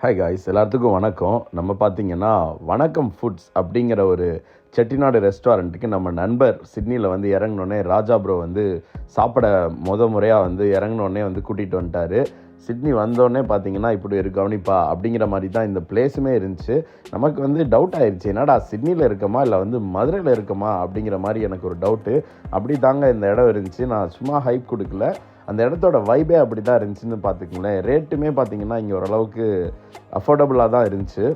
Hi guys எல்லாத்துக்கும் வணக்கம். நம்ம பார்த்தீங்கன்னா வணக்கம் ஃபுட்ஸ் அப்படிங்கிற ஒரு செட்டிநாடு ரெஸ்டாரண்ட்டுக்கு நம்ம நண்பர் சிட்னியில் வந்து இறங்கினோடனே ராஜா ப்ரோ வந்து சாப்பிட முத முறையாக வந்து இறங்கினோடனே வந்து கூட்டிகிட்டு வந்துட்டாரு. சிட்னி வந்தோடனே பார்த்தீங்கன்னா இப்படி ஒரு கவனிப்பா அப்படிங்கிற மாதிரி தான் இந்த பிளேஸுமே இருந்துச்சு. நமக்கு வந்து டவுட் ஆயிடுச்சு என்னடா சிட்னியில் இருக்கமா? இல்லை வந்து மதுரையில் இருக்கமா? அப்படிங்கிற மாதிரி எனக்கு ஒரு டவுட்டு அப்படி தாங்க இந்த இடம் இருந்துச்சு. நான் சும்மா ஹைப் கொடுக்கல. அந்த இடத்தோட வைபே அப்படி தான் இருந்துச்சுன்னு பார்த்துக்கங்களேன். ரேட்டுமே பார்த்தீங்கன்னா இங்கே ஓரளவுக்கு அஃபோர்டபுளாக தான் இருந்துச்சு.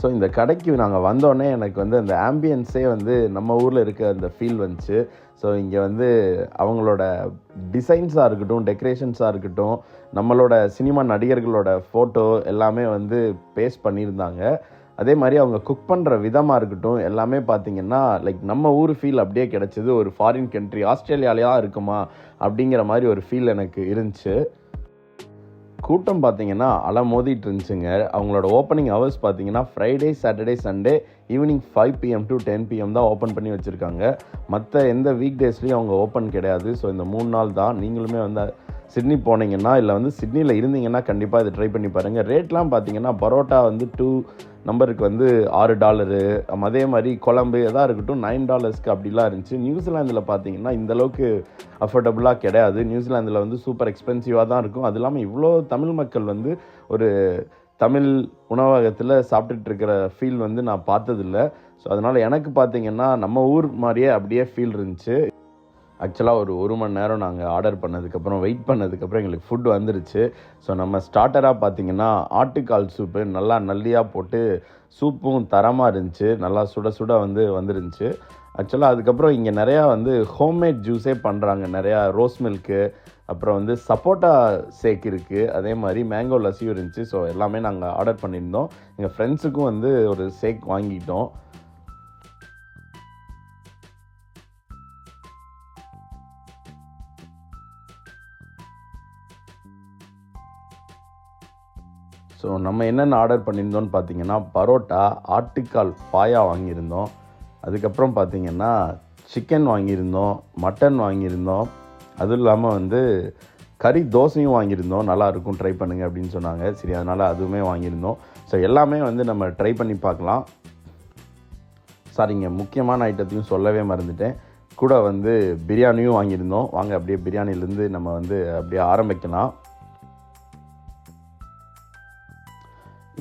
ஸோ இந்த கடைக்கு நாங்கள் வந்தோடனே எனக்கு வந்து அந்த ஆம்பியன்ஸே வந்து நம்ம ஊரில் இருக்க அந்த ஃபீல் வந்துச்சு. ஸோ இங்கே வந்து அவங்களோட டிசைன்ஸாக இருக்கட்டும் டெக்கரேஷன்ஸாக இருக்கட்டும் நம்மளோட சினிமா நடிகர்களோட ஃபோட்டோ எல்லாமே வந்து பேஸ்ட் பண்ணியிருந்தாங்க. அதே மாதிரி அவங்க குக் பண்ணுற விதமாக இருக்கட்டும் எல்லாமே பார்த்தீங்கன்னா லைக் நம்ம ஊர் ஃபீல் அப்படியே கிடச்சிது ஒரு ஃபாரின் கண்ட்ரி ஆஸ்திரேலியாலையா இருக்குமா அப்படிங்கிற மாதிரி ஒரு ஃபீல் எனக்கு இருந்துச்சு. கூட்டம் பார்த்தீங்கன்னா அலை மோதிட்டு இருந்துச்சுங்க. அவங்களோட ஓப்பனிங் ஹவர்ஸ் பார்த்தீங்கன்னா Friday Saturday Sunday evening five PM to ten PM தான் ஓப்பன் பண்ணி வச்சுருக்காங்க. மற்ற எந்த வீக் டேஸ்லேயும் அவங்க ஓப்பன் கிடையாது. ஸோ இந்த மூணு நாள் தான் நீங்களுமே வந்து சிட்னி போனீங்கன்னா இல்லை வந்து சிட்னியில் இருந்தீங்கன்னா கண்டிப்பாக இதை ட்ரை பண்ணி பாருங்கள் ரேட்லாம் பார்த்தீங்கன்னா பரோட்டா வந்து டூ நம்பருக்கு வந்து ஆறு டாலரு. அதே மாதிரி குழம்பு எதாக இருக்கட்டும் நைன் டாலர்ஸ்க்கு அப்படிலாம் இருந்துச்சு. நியூசிலாந்தில் பார்த்தீங்கன்னா இந்த அளவுக்கு அஃபோர்டபுளாக கிடையாது. நியூசிலாந்தில் வந்து சூப்பர் எக்ஸ்பென்சிவாக தான் இருக்கும். அது இல்லாமல் இவ்வளோ தமிழ் மக்கள் வந்து ஒரு தமிழ் உணவகத்தில் சாப்பிட்டுட்டு இருக்கிற ஃபீல் வந்து நான் பார்த்ததில்ல. ஸோ அதனால் எனக்கு பார்த்தீங்கன்னா நம்ம ஊர் மாதிரியே அப்படியே ஃபீல் இருந்துச்சு. ஆக்சுவலாக ஒரு ஒரு மணி நேரம் நாங்கள் ஆர்டர் பண்ணதுக்கப்புறம் வெயிட் பண்ணதுக்கப்புறம் எங்களுக்கு ஃபுட் வந்துருச்சு. ஸோ நம்ம ஸ்டார்டராக பார்த்தீங்கன்னா ஆட்டுக்கால் சூப்பு நல்லா நல்லியாக போட்டு சூப்பும் தரமாக இருந்துச்சு. நல்லா சுட சுட வந்து வந்துருந்துச்சு. ஆக்சுவலாக அதுக்கப்புறம் இங்கே நிறையா வந்து ஹோம்மேட் ஜூஸே பண்ணுறாங்க நிறையா ரோஸ் மில்க்கு அப்புறம் வந்து சப்போட்டா சேக் இருக்குது அதே மாதிரி மேங்கோ லஸ்ஸியும் இருந்துச்சு. ஸோ எல்லாமே நாங்கள் ஆர்டர் பண்ணியிருந்தோம். எங்கள் ஃப்ரெண்ட்ஸுக்கும் வந்து ஒரு சேக் வாங்கிட்டோம். ஸோ நம்ம என்னென்ன ஆர்டர் பண்ணியிருந்தோம்னு பார்த்தீங்கன்னா பரோட்டா ஆட்டுக்கால் பாயா வாங்கியிருந்தோம். அதுக்கப்புறம் பார்த்தீங்கன்னா சிக்கன் வாங்கியிருந்தோம் மட்டன் வாங்கியிருந்தோம். அதுவும் இல்லாமல் வந்து கறி தோசையும் வாங்கியிருந்தோம். நல்லாயிருக்கும் ட்ரை பண்ணுங்கள் அப்படின்னு சொன்னாங்க. சரி அதனால் அதுவுமே வாங்கியிருந்தோம். ஸோ எல்லாமே வந்து நம்ம ட்ரை பண்ணி பார்க்கலாம். சாரிங்க முக்கியமான ஐட்டத்தையும் சொல்லவே மறந்துட்டேன். கூட வந்து பிரியாணியும் வாங்கியிருந்தோம். வாங்க அப்படியே பிரியாணிலேருந்து நம்ம வந்து அப்படியே ஆரம்பிக்கலாம்.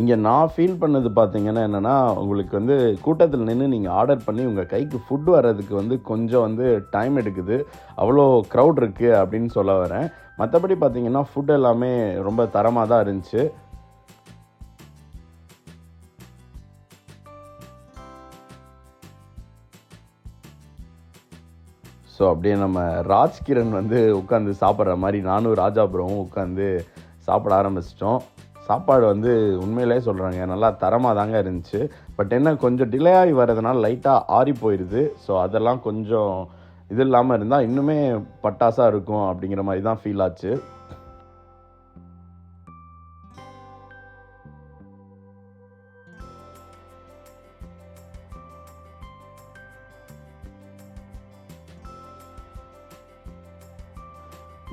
இங்கே நான் ஃபீல் பண்ணது பார்த்தீங்கன்னா என்னென்னா உங்களுக்கு வந்து கூட்டத்தில் நின்று நீங்கள் ஆர்டர் பண்ணி உங்கள் கைக்கு ஃபுட் வர்றதுக்கு வந்து கொஞ்சம் வந்து டைம் எடுக்குது. அவ்வளோ க்ரௌட் இருக்குது அப்படின்னு சொல்ல வரேன். மற்றபடி பார்த்தீங்கன்னா ஃபுட் எல்லாமே ரொம்ப தரமாக தான் இருந்துச்சு. ஸோ அப்படியே நம்ம ராஜ்கிரண் வந்து உட்காந்து சாப்பிட்ற மாதிரி நானும் ராஜாபுரமும் உட்காந்து சாப்பிட ஆரம்பிச்சிட்டோம். சாப்பாடு வந்து உண்மையிலே சொல்கிறாங்க நல்லா தரமாக தாங்க இருந்துச்சு. பட் என்ன கொஞ்சம் டிலே ஆகி வர்றதுனால லைட்டாக ஆறி போயிடுது ஸோ அதெல்லாம் கொஞ்சம் இது இல்லாமல் இருந்தால் இன்னுமே பட்டாசாக இருக்கும் அப்படிங்கிற மாதிரி தான் ஃபீல் ஆச்சு.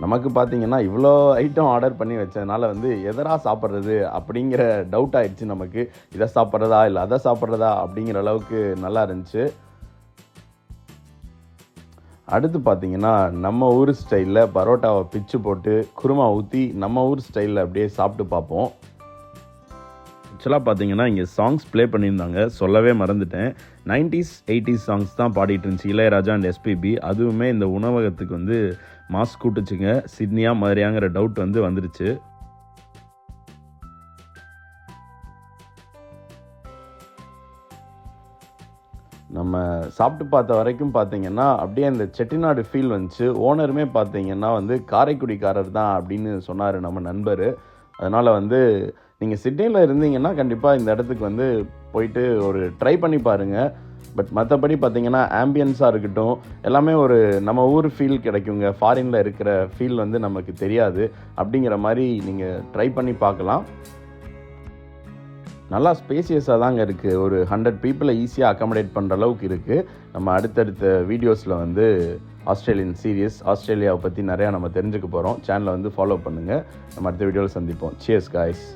நமக்கு பார்த்தீங்கன்னா இவ்வளோ ஐட்டம் ஆர்டர் பண்ணி வச்சதுனால வந்து எதரா சாப்பிட்றது அப்படிங்கிற டவுட் ஆயிடுச்சு நமக்கு. இதை சாப்பிட்றதா இல்லை அதை சாப்பிட்றதா அப்படிங்கிற அளவுக்கு நல்லா இருந்துச்சு. அடுத்து பார்த்தீங்கன்னா நம்ம ஊர் ஸ்டைலில் பரோட்டாவை பிச்சு போட்டு குருமா ஊற்றி நம்ம ஊர் ஸ்டைலில் அப்படியே சாப்பிட்டு பார்ப்போம். ஆக்சுவலாக பார்த்தீங்கன்னா இங்கே சாங்ஸ் ப்ளே பண்ணியிருந்தாங்க. சொல்லவே மறந்துட்டேன். நைன்டிஸ் எயிட்டிஸ் சாங்ஸ் தான் பாடிட்டு இருந்துச்சு. இளையராஜா அண்ட் எஸ்பிபி அதுவுமே இந்த உணவகத்துக்கு வந்து மாஸ்க் கூட்டுச்சுங்க. சிட்னியா மாதிரியாங்கிற டவுட் வந்து வந்துருச்சு. நம்ம சாப்பிட்டு பார்த்த வரைக்கும் பார்த்தீங்கன்னா அப்படியே அந்த செட்டிநாடு ஃபீல் வந்துச்சு. ஓனருமே பார்த்தீங்கன்னா வந்து காரைக்குடிக்காரர் தான் அப்படின்னு சொன்னார் நம்ம நண்பர். அதனால் வந்து நீங்கள் சிட்னியில் இருந்தீங்கன்னா கண்டிப்பாக இந்த இடத்துக்கு வந்து போயிட்டு ஒரு ட்ரை பண்ணி பாருங்கள் பட் மற்றபடி பார்த்தீங்கன்னா ஆம்பியன்ஸாக இருக்கட்டும் எல்லாமே ஒரு நம்ம ஊர் ஃபீல் கிடைக்குங்க. ஃபாரினில் இருக்கிற ஃபீல் வந்து நமக்கு தெரியாது. அப்படிங்கிற மாதிரி நீங்கள் ட்ரை பண்ணி பார்க்கலாம். நல்லா ஸ்பேசியஸாக தாங்க இருக்குது ஒரு ஹண்ட்ரட் பீப்புளை ஈஸியாக அக்கமடேட் பண்ணுற அளவுக்கு இருக்குது நம்ம அடுத்தடுத்த வீடியோஸில் வந்து ஆஸ்திரேலியன் சீரியஸ் ஆஸ்திரேலியாவை பற்றி நிறையா நம்ம தெரிஞ்சுக்க போகிறோம் சேனலை வந்து ஃபாலோ பண்ணுங்கள் நம்ம அடுத்த வீடியோவில் சந்திப்போம். Cheers guys